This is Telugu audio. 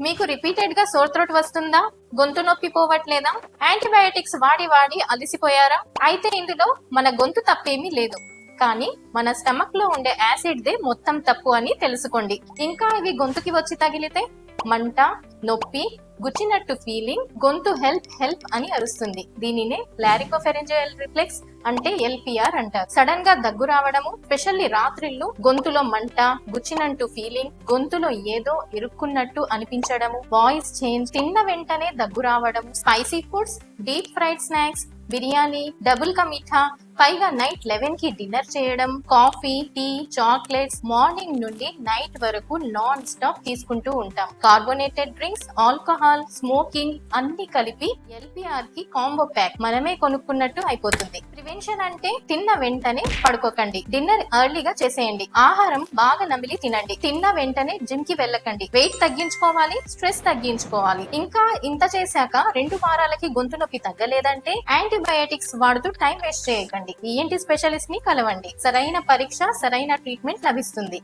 మీకు రిపీటెడ్గా సోర్ త్రోట్ వస్తుందా? గొంతు నొప్పి పోవట్లేదా? యాంటీబయాటిక్స్ వాడి వాడి అలసిపోయారా? అయితే ఇందులో మన గొంతు తప్పేమీ లేదు. కానీ మన స్టమక్లో ఉండే యాసిడ్ దే మొత్తం తప్పు అని తెలుసుకోండి. ఇంకా ఇవి గొంతుకి వచ్చి తగిలితే? మంట నొప్పి గుచ్చినట్టు ఫీలింగ్ గొంతు హెల్ప్ హెల్ప్ అని అరుస్తుంది. దీనినే లారికోఫెరెంజియల్ రిఫ్లెక్స్ అంటే ఎల్పిఆర్ అంటారు. సడన్గా దగ్గు రావడము స్పెషల్లీ రాత్రిళ్ళు గొంతులో మంట గుచ్చినట్టు ఫీలింగ్ గొంతులో ఏదో ఇరుక్కున్నట్టు అనిపించడము వాయిస్ చేంజ్ తిన్న వెంటనే దగ్గు రావడం spicy foods deep fried snacks biryani double కా మీఠా పైగా నైట్ లెవెన్కి డిన్నర్ చేయడం కాఫీ టీ చాక్లెట్స్ మార్నింగ్ నుండి నైట్ వరకు నాన్ స్టాప్ తీసుకుంటూ ఉంటాం. కార్బోనేటెడ్ డ్రింక్స్ ఆల్కహాల్ స్మోకింగ్ అన్ని కలిపి ఎల్పిఆర్కి కాంబో ప్యాక్ మనమే కొనుక్కున్నట్టు అయిపోతుంది. ప్రివెన్షన్ అంటే తిన్న వెంటనే పడుకోకండి. డిన్నర్ ఎర్లీగా చేసేయండి. ఆహారం బాగా నమిలి తినండి. తిన్న వెంటనే జిమ్కి వెళ్ళకండి. వెయిట్ తగ్గించుకోవాలి స్ట్రెస్ తగ్గించుకోవాలి. ఇంకా ఇంత చేశాక రెండు వారాలకి గొంతు నొప్పి తగ్గలేదంటే యాంటీబయాటిక్స్ వాడుతూ టైం వేస్ట్ చేయకండి. ఈఎన్టీ స్పెషలిస్ట్ని కలవండి. సరైన పరీక్ష సరైన ట్రీట్మెంట్ లభిస్తుంది.